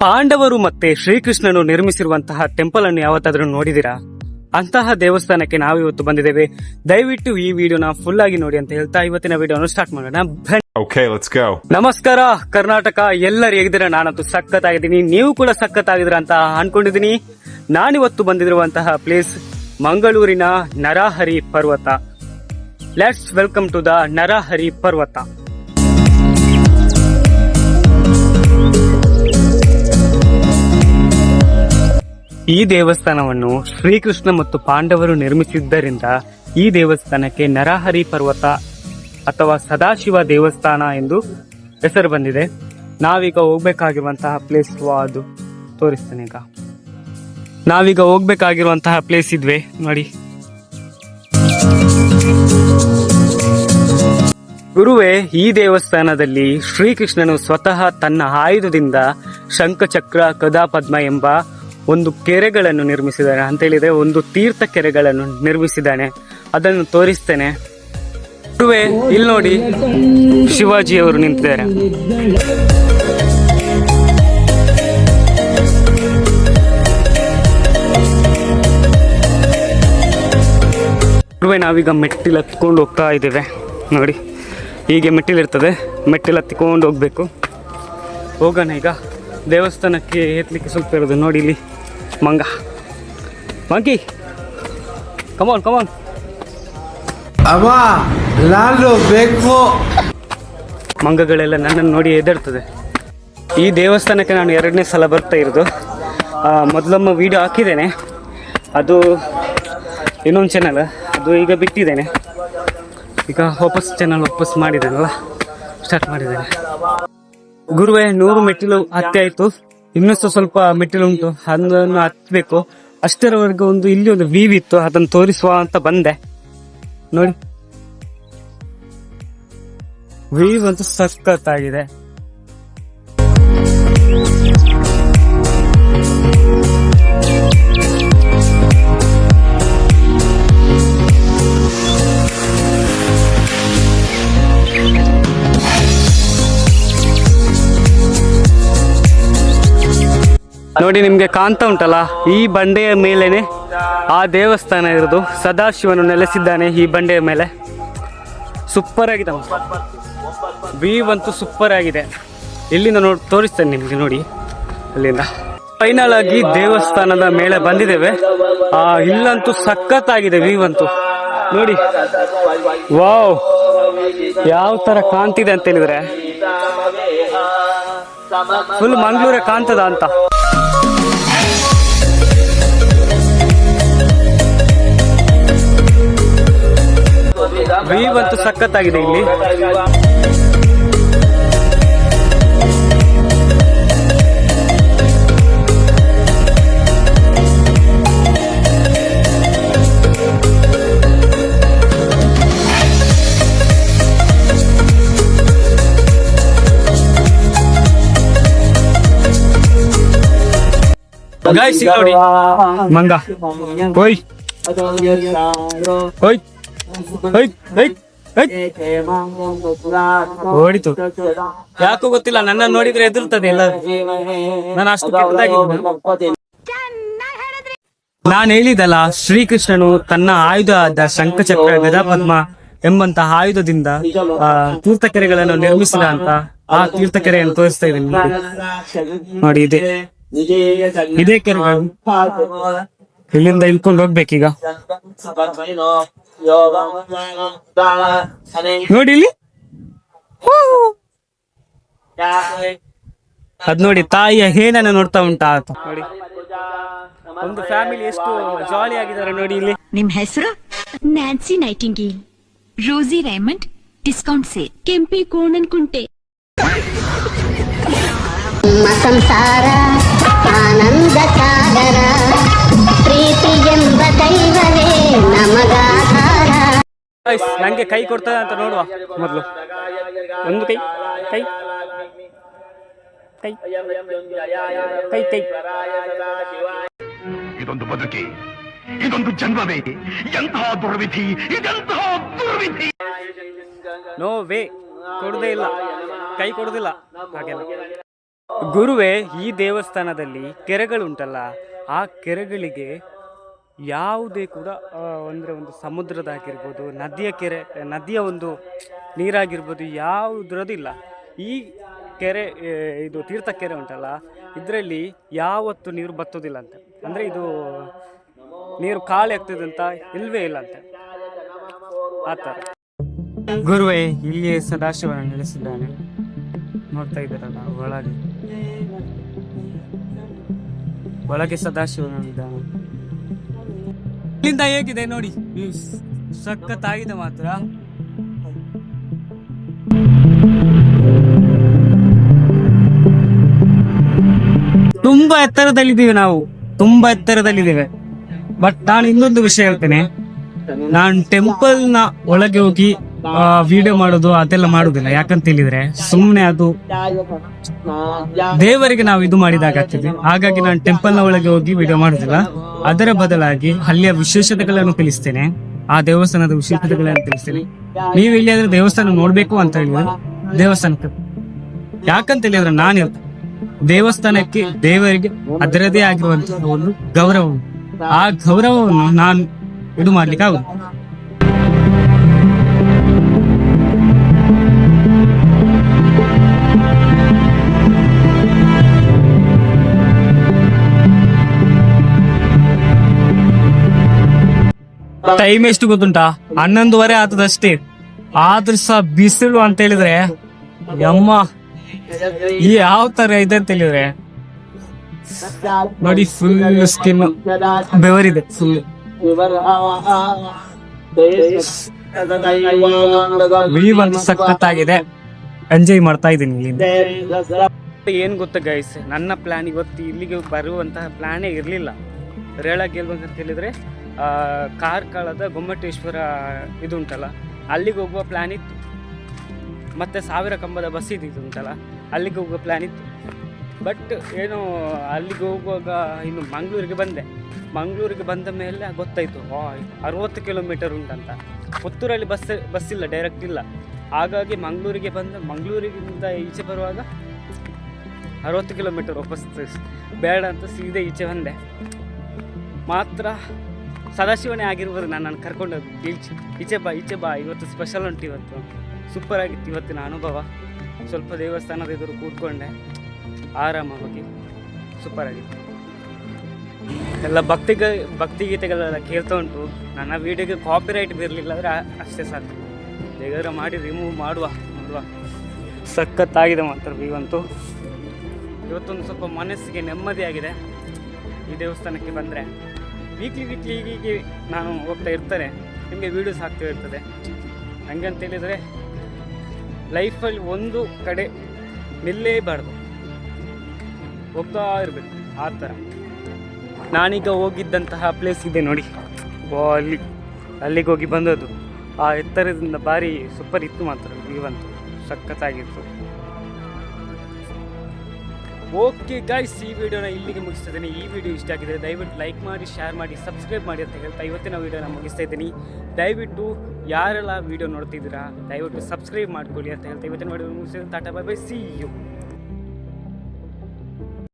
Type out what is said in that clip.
ಪಾಂಡವರು ಮತ್ತೆ ಶ್ರೀಕೃಷ್ಣನು ನಿರ್ಮಿಸಿರುವಂತಹ ಟೆಂಪಲ್ ಅನ್ನು ಯಾವತ್ತಾದ್ರೂ ನೋಡಿದಿರಾ ಅಂತಹ ದೇವಸ್ಥಾನಕ್ಕೆ ನಾವು ಇವತ್ತು ಬಂದಿದ್ದೇವೆ. ದಯವಿಟ್ಟು ಈ ವಿಡಿಯೋನ ಫುಲ್ ಆಗಿ ನೋಡಿ ಅಂತ ಹೇಳ್ತಾ ಇವತ್ತಿನ ವಿಡಿಯೋನ ಸ್ಟಾರ್ಟ್ ಮಾಡೋಣ. ನಮಸ್ಕಾರ ಕರ್ನಾಟಕ. ಎಲ್ಲರೂ ಹೇಗಿದ್ದೀರಾ? ನಾನಂತೂ ಸಖತ್ತಾಗಿದ್ದೀನಿ. ನೀವು ಕೂಡ ಸಖತ್ತಾಗಿದ್ದೀರ ಅಂತ ಅನ್ಕೊಂಡಿದ್ದೀನಿ. ನಾನಿವತ್ತು ಬಂದಿರುವಂತಹ ಪ್ಲೇಸ್ ಮಂಗಳೂರಿನ Narahari Parvata. Let's welcome to the Narahari Parvata. ಈ ದೇವಸ್ಥಾನವನ್ನು ಶ್ರೀಕೃಷ್ಣ ಮತ್ತು ಪಾಂಡವರು ನಿರ್ಮಿಸಿದ್ದರಿಂದ ಈ ದೇವಸ್ಥಾನಕ್ಕೆ ನರಹರಿ ಪರ್ವತ ಅಥವಾ ಸದಾಶಿವ ದೇವಸ್ಥಾನ ಎಂದು ಹೆಸರು ಬಂದಿದೆ. ನಾವೀಗ ಹೋಗ್ಬೇಕಾಗಿರುವಂತಹ ಪ್ಲೇಸ್ ಅದು. ತೋರಿಸ್ತೇನೆ ಈಗ. ನಾವೀಗ ಹೋಗ್ಬೇಕಾಗಿರುವಂತಹ ಪ್ಲೇಸ್ ಇದ್ವೆ. ನೋಡಿ. ಗುರುವೇ, ಈ ದೇವಸ್ಥಾನದಲ್ಲಿ ಶ್ರೀಕೃಷ್ಣನು ಸ್ವತಃ ತನ್ನ ಆಯುಧದಿಂದ ಶಂಖಚಕ್ರ ಕದಾಪದ್ಮ ಎಂಬ ಒಂದು ಕೆರೆಗಳನ್ನು ನಿರ್ಮಿಸಿದ್ದಾನೆ. ಅಂತ ಹೇಳಿದ್ರೆ ಒಂದು ತೀರ್ಥ ಕೆರೆಗಳನ್ನು ನಿರ್ಮಿಸಿದ್ದಾನೆ. ಅದನ್ನು ತೋರಿಸ್ತೇನೆ. ಟುವೆ ಇಲ್ಲಿ ನೋಡಿ ಶಿವಾಜಿಯವರು ನಿಂತಿದ್ದಾರೆ. ಟುವೆ ನಾವೀಗ ಮೆಟ್ಟಿಲು ಹತ್ಕೊಂಡು ಹೋಗ್ತಾ ಇದ್ದೇವೆ. ನೋಡಿ, ಹೀಗೆ ಮೆಟ್ಟಿಲಿರ್ತದೆ ಮೆಟ್ಟಿಲು ಹತ್ತಿಕೊಂಡು ಹೋಗ್ಬೇಕು. ಹೋಗೋಣ ಈಗ. ದೇವಸ್ಥಾನಕ್ಕೆ ಎತ್ತಲಿಕ್ಕೆ ಸ್ವಲ್ಪ ಇರೋದು. ನೋಡಿ ಇಲ್ಲಿ. ಮಂಗ ಮಂಕಿ ಕಮಾನ್ ಕಮಾನ್ ಅಮ್ಮ ನಾನು ಬೇಕು. ಮಂಗಗಳೆಲ್ಲ ನನ್ನನ್ನು ನೋಡಿ ಎದರ್ತದೆ ಈ ದೇವಸ್ಥಾನಕ್ಕೆ ನಾನು ಎರಡನೇ ಸಲ ಬರ್ತಾ ಇರೋದು. ಮೊದಲಮ್ಮ ಮೊದಲೊಮ್ಮೆ ವಿಡಿಯೋ ಹಾಕಿದ್ದೇನೆ. ಅದು ಇನ್ನೊಂದು ಚಾನಲ್ ಅದು ಈಗ ಬಿಟ್ಟಿದ್ದೇನೆ. ಈಗ ವಾಪಸ್ ಚಾನಲ್ ವಾಪಸ್ ಮಾಡಿದ್ದೇನಲ್ಲ ಸ್ಟಾರ್ಟ್ ಮಾಡಿದ್ದೇನೆ. ಗುರುವೇ ನೂರು ಮೆಟ್ಟಿಲು ಹತ್ತಿ ಆಯ್ತು. ಇನ್ನಷ್ಟು ಸ್ವಲ್ಪ ಮೆಟ್ಟಿಲು ಉಂಟು, ಅದನ್ನು ಹತ್ಬೇಕು. ಅಷ್ಟರವರೆಗೆ ಒಂದು ಇಲ್ಲಿ ಒಂದು ವೀವ್ ಇತ್ತು, ಅದನ್ನು ತೋರಿಸುವ ಅಂತ ಬಂದೆ. ನೋಡಿ. ವೀವ್ ಅಂತೂ ಸಖತ್ತಾಗಿದೆ. ನೋಡಿ ನಿಮಗೆ ಕಾಣ್ತಾ ಉಂಟಲ್ಲ? ಈ ಬಂಡೆಯ ಮೇಲೇನೆ ಆ ದೇವಸ್ಥಾನ ಇರೋದು. ಸದಾಶಿವನು ನೆಲೆಸಿದ್ದಾನೆ ಈ ಬಂಡೆಯ ಮೇಲೆ. ಸೂಪರ್ ಆಗಿದೆ ವೀವ್ ಅಂತೂ ಸೂಪರ್ ಆಗಿದೆ. ಇಲ್ಲಿಂದ ನೋಡಿ, ತೋರಿಸ್ತೇನೆ ನಿಮಗೆ ನೋಡಿ. ಅಲ್ಲಿಂದ. ಫೈನಲ್ ಆಗಿ ದೇವಸ್ಥಾನದ ಮೇಲೆ ಬಂದಿದ್ದೇವೆ. ಆ, ಇಲ್ಲಂತೂ ಸಖತ್ತಾಗಿದೆ ವೀವ್ ಅಂತೂ. ನೋಡಿ. ವಾವ್ ಯಾವ ತರ ಕಾಣ್ತಿದೆ ಅಂತ ಹೇಳಿದ್ರೆ ಫುಲ್ ಮಂಗ್ಳೂರೇ ಕಾಣ್ತದ ಅಂತ. ವೀವ್ ಅಂತೂ ಸಖತ್ತಾಗಿದೆ ಇಲ್ಲಿ. ಗಾಯ್ಸ್ ನೋಡಿ. ಮಂಗ. ಹೋಯ್. ಹೋಯ್. ಓಡಿತು. ಯಾಕೋ ಗೊತ್ತಿಲ್ಲ ನನ್ನ ನೋಡಿದ್ರೆ ಎದುರ್ತದೆ ಎಲ್ಲ. ನಾನು ಅಷ್ಟು ನಾನು ಹೇಳಿದಲ್ಲ, ಶ್ರೀಕೃಷ್ಣನು ತನ್ನ ಆಯುಧವಾದ ಶಂಖಚಕ್ರ ಗದಾಪದ್ಮ ಎಂಬಂತಹ ಆಯುಧದಿಂದ ತೀರ್ಥಕೆರೆಗಳನ್ನು ನಿರ್ಮಿಸಿದ ಅಂತ ಆ ತೀರ್ಥಕೆರೆಯನ್ನು ತೋರಿಸ್ತಾ ಇದ್ದೀನಿ ನೋಡಿ. ನೋಡಿ, ಇದೆ. ಇದೇ ಕೆರೆಗಳು. ಇಲ್ಲಿಂದ ಇಳ್ಕೊಂಡು ಹೋಗ್ಬೇಕೀಗ. ನೋಡಿ ಇಲ್ಲಿ ಅದ್ ನೋಡಿ ತಾಯಿಯ ಹೇನನ್ನ ನೋಡ್ತಾ ಉಂಟಾ ಅಂತ ನೋಡಿ. ಒಂದು ಫ್ಯಾಮಿಲಿ ಎಷ್ಟು ಜಾಲಿ ಆಗಿದ್ದಾರೆ ನೋಡಿ ಇಲ್ಲಿ. ನಿಮ್ ಹೆಸರು? Nancy Nightingale Rosie Raymond discount say Kempi Konanakunte. ಸಂಸಾರ ಆನಂದ ಸಾಗರ ಪ್ರೀತಿ ಎಂಬ ದೈವವೇ ನಮಗಾಧಾರ Guys, ನಂಗೆ ಕೈ ಕೊಡ್ತದೆ ಅಂತ ನೋಡುವ ಮೊದಲು. ಒಂದು ಕೈ ಕೈ. ಕೈ. ಕೈ ಕೈ. ಇದೊಂದು ಬದುಕಿ ಇದೊಂದು ಜನ್ಮವೇ ಎಂತಹ ದುರ್ವಿಧಿ ಇದೆಂತಹ ದುರ್ವಿಧಿ. ನೋ ವೇ ಕೊಡುದೇ ಇಲ್ಲ. ಕೈ ಕೊಡುದಿಲ್ಲ. ಹಾಗೆಲ್ಲ. ಗುರುವೇ ಈ ದೇವಸ್ಥಾನದಲ್ಲಿ ಕೆರೆಗಳುಂಟಲ್ಲ ಆ ಕೆರೆಗಳಿಗೆ ಯಾವುದೇ ಕೂಡ ಅಂದರೆ ಒಂದು ಸಮುದ್ರದಾಗಿರ್ಬೋದು ನದಿಯ ಕೆರೆ, ನದಿಯ ಒಂದು ನೀರಾಗಿರ್ಬೋದು ಯಾವುದ್ರದಿಲ್ಲ ಈ ಕೆರೆ ಇದು ತೀರ್ಥ ಕೆರೆ ಉಂಟಲ್ಲ, ಇದರಲ್ಲಿ ಯಾವತ್ತು ನೀರು ಬತ್ತೋದಿಲ್ಲ ಅಂತ. ಅಂದರೆ ಇದು ನೀರು ಖಾಲಿ ಆಗ್ತದೆ ಅಂತ ಇಲ್ವೇ ಇಲ್ಲ ಅಂತೆ. ಆ ಥರ. ಗುರುವೇ ಇಲ್ಲಿ ಸದಾಶಿವನ ನೆಲೆಸಿದ್ದಾನೆ. ನೋಡ್ತಾ ಇದ್ದಾರಲ್ಲ ಒಳಗೆ. ಒಳಗೆ ಸದಾಶಿವನ ಇದ್ದಾನೆ ಇಲ್ಲಿಂದ ಹೇಗಿದೆ ನೋಡಿ? ಸಖತ್ ಆಗಿದೆ ಮಾತ್ರ. ತುಂಬಾ ಎತ್ತರದಲ್ಲಿದ್ದೀವಿ ನಾವು. ತುಂಬಾ ಎತ್ತರದಲ್ಲಿದ್ದೇವೆ. ಬಟ್ ನಾನು ಇನ್ನೊಂದು ವಿಷಯ ಹೇಳ್ತೇನೆ. ನಾನು ಟೆಂಪಲ್ನ ಒಳಗೆ ಹೋಗಿ ವಿಡಿಯೋ ಮಾಡೋದು ಅದೆಲ್ಲ ಮಾಡುದಿಲ್ಲ. ಯಾಕಂತ ಹೇಳಿದ್ರೆ ಸುಮ್ಮನೆ ಅದು ದೇವರಿಗೆ ನಾವು ಇದು ಮಾಡಿದಾಗ ಆಗ್ತದೆ ಹಾಗಾಗಿ ನಾನು ಟೆಂಪಲ್ನ ಒಳಗೆ ಹೋಗಿ ವಿಡಿಯೋ ಮಾಡುದಿಲ್ಲ. ಅದರ ಬದಲಾಗಿ ಅಲ್ಲಿಯ ವಿಶೇಷತೆಗಳನ್ನು ತಿಳಿಸ್ತೇನೆ. ಆ ದೇವಸ್ಥಾನದ ವಿಶೇಷತೆಗಳನ್ನು ತಿಳಿಸ್ತೇನೆ. ನೀವು ಆದ್ರೆ ದೇವಸ್ಥಾನ ನೋಡ್ಬೇಕು ಅಂತ ಹೇಳಿದ್ರೆ ದೇವಸ್ಥಾನಕ್ಕೆ. ಯಾಕಂತ ಹೇಳಿದ್ರೆ ನಾನು ದೇವಸ್ಥಾನಕ್ಕೆ ದೇವರಿಗೆ ಅದರದೇ ಆಗಿರುವಂತಹ ಒಂದು ಗೌರವ ಆ ಗೌರವವನ್ನು ನಾನು ಇದು ಮಾಡ್ಲಿಕ್ಕೆ ಆಗುದು ಟೈಮ್ ಎಷ್ಟು ಗೊತ್ತುಂಟಾ? ಹನ್ನೊಂದುವರೆ ಆತದಷ್ಟೇ. ಆದ್ರೂ ಸಹ ಬಿಸಿಲು ಅಂತ ಹೇಳಿದ್ರೆ, ಯಮ್ಮ, ಈ ಯಾವ ತರ ಇದೆ ಅಂತ ಹೇಳಿದ್ರೆ, ನೋಡಿ ಫುಲ್ ಸ್ಕಿನ್ ಬೆವರಿದೆ ಫುಲ್ ವ್ಯೂ ಒಂದು ಸಖತ್ತಾಗಿದೆ. ಎಂಜಾಯ್ ಮಾಡ್ತಾ ಇದ್ದೀನಿ ಏನ್ ಗೊತ್ತಾ ಗೈಸ್ ನನ್ನ ಪ್ಲಾನ್ ಇವತ್ತು ಇಲ್ಲಿಗೆ ಬರುವಂತಹ ಪ್ಲಾನೇ ಇರಲಿಲ್ಲ. ರೇಳಾಗಿ ಗೆಲ್ಬೇಕಂತ ಹೇಳಿದ್ರೆ ಕಾರ್ಕಳದ ಗೊಮ್ಮಟೇಶ್ವರ ಇದು ಉಂಟಲ್ಲ, ಅಲ್ಲಿಗೆ ಹೋಗುವ ಪ್ಲ್ಯಾನ್ ಇತ್ತು. ಮತ್ತು ಸಾವಿರ ಕಂಬದ ಬಸ್ ಇದ್ದಿದ್ದು ಉಂಟಲ್ಲ, ಅಲ್ಲಿಗೆ ಹೋಗುವ ಪ್ಲ್ಯಾನ್ ಇತ್ತು. ಬಟ್ ಏನು ಅಲ್ಲಿಗೆ ಹೋಗುವಾಗ ಇನ್ನು ಮಂಗಳೂರಿಗೆ ಬಂದೆ. ಮಂಗಳೂರಿಗೆ ಬಂದ ಮೇಲೆ ಗೊತ್ತಾಯಿತು ಅರುವತ್ತು ಕಿಲೋಮೀಟರ್ ಉಂಟಂತ. ಪುತ್ತೂರಲ್ಲಿ ಬಸ್ ಬಸ್ ಇಲ್ಲ ಡೈರೆಕ್ಟ್ ಇಲ್ಲ. ಹಾಗಾಗಿ ಮಂಗಳೂರಿಗೆ ಬಂದ ಮಂಗಳೂರಿಗಿಂದ ಈಚೆ ಬರುವಾಗ ಅರವತ್ತು ಕಿಲೋಮೀಟರ್ ವಾಪಸ್, ಬೇಡ ಅಂತ ಸೀದಾ ಈಚೆ ಬಂದೆ. ಮಾತ್ರ ಸದಾಶಿವನೇ ಆಗಿರ್ಬೋದು ನಾನು ನಾನು ಕರ್ಕೊಂಡೋಗಿ ಈಚೆ ಈಚೆ ಬಾ ಈಚೆ ಬಾ, ಇವತ್ತು ಸ್ಪೆಷಲ್ ಉಂಟು ಇವತ್ತು. ಸೂಪರ್ ಆಗಿತ್ತು ಇವತ್ತಿನ ಅನುಭವ. ಸ್ವಲ್ಪ ದೇವಸ್ಥಾನದ ಎದುರು ಕೂತ್ಕೊಂಡೆ. ಆರಾಮವಾಗಿ ಸೂಪರ್ ಆಗಿತ್ತು. ಎಲ್ಲ ಭಕ್ತಿ ಭಕ್ತಿ ಗೀತೆಗಳೆಲ್ಲ ಕೇಳ್ತಾ ಉಂಟು. ನನ್ನ ವೀಡಿಯೋಗೆ ಕಾಪಿರೈಟ್ ಬೀರಲಿಲ್ಲ ಅಂದರೆ ಅಷ್ಟೇ ಸಾಕು. ಬೇಗಾದ್ರೆ ಮಾಡಿ ರಿಮೂವ್ ಮಾಡುವ ಅಲ್ವಾ ಸಖತ್ತಾಗಿದೆ ಮಾತ್ರ ಇವಂತೂ ಇವತ್ತೊಂದು ಸ್ವಲ್ಪ ಮನಸ್ಸಿಗೆ ನೆಮ್ಮದಿಯಾಗಿದೆ. ಈ ದೇವಸ್ಥಾನಕ್ಕೆ ಬಂದರೆ. ವೀಕ್ಲಿ ವೀಕ್ಲಿ ಹೀಗೆ ನಾನು ಹೋಗ್ತಾ ಇರ್ತಾರೆ. ನಿಮಗೆ ವೀಡಿಯೋಸ್ ಹಾಕ್ತಾ ಇರ್ತದೆ. ಹಂಗೆ ಅಂತ ಹೇಳಿದರೆ ಲೈಫಲ್ಲಿ ಒಂದು ಕಡೆ ನಿಲ್ಲೇಬಾರ್ದು. ಹೋಗ್ತಾ ಇರಬೇಕು, ಆ ಥರ. ನಾನೀಗ ಹೋಗಿದ್ದಂತಹ ಪ್ಲೇಸ್ ಇದೆ ನೋಡಿ. ಓ ಅಲ್ಲಿ, ಅಲ್ಲಿಗೆ ಹೋಗಿ ಬಂದದ್ದು. ಆ ಎತ್ತರದಿಂದ ಭಾರಿ ಸೂಪರ್ ಇತ್ತು ಮಾತ್ರ ಇವಂತು ಸಖತ್ತಾಗಿತ್ತು. ಓಕೆ ಗಾಯ್ಸ್ ಈ ವಿಡಿಯೋನ ಇಲ್ಲಿಗೆ ಮುಗಿಸ್ತಾ ಇದ್ದೀನಿ. ಈ ವಿಡಿಯೋ ಇಷ್ಟ ಆಗಿದೆ ದಯವಿಟ್ಟು ಲೈಕ್ ಮಾಡಿ ಶೇರ್ ಮಾಡಿ ಸಬ್ಸ್ಕ್ರೈಬ್ ಮಾಡಿ ಅಂತ ಹೇಳ್ತಾ ಇವತ್ತಿನ ವಿಡಿಯೋನ ಮುಗಿಸ್ತಾ ಇದ್ದೀನಿ. ದಯವಿಟ್ಟು ಯಾರೆಲ್ಲ ವಿಡಿಯೋ ನೋಡ್ತಿದ್ದೀರಾ, ದಯವಿಟ್ಟು ಸಬ್ಸ್ಕ್ರೈಬ್ ಮಾಡ್ಕೊಳ್ಳಿ ಅಂತ ಹೇಳ್ತಾ ಇವತ್ತಿನ ವಿಡಿಯೋ ಮುಗಿಸ್ತೀನಿ ಟಾಟಾ ಬೈ ಬೈ ಸಿ ಯು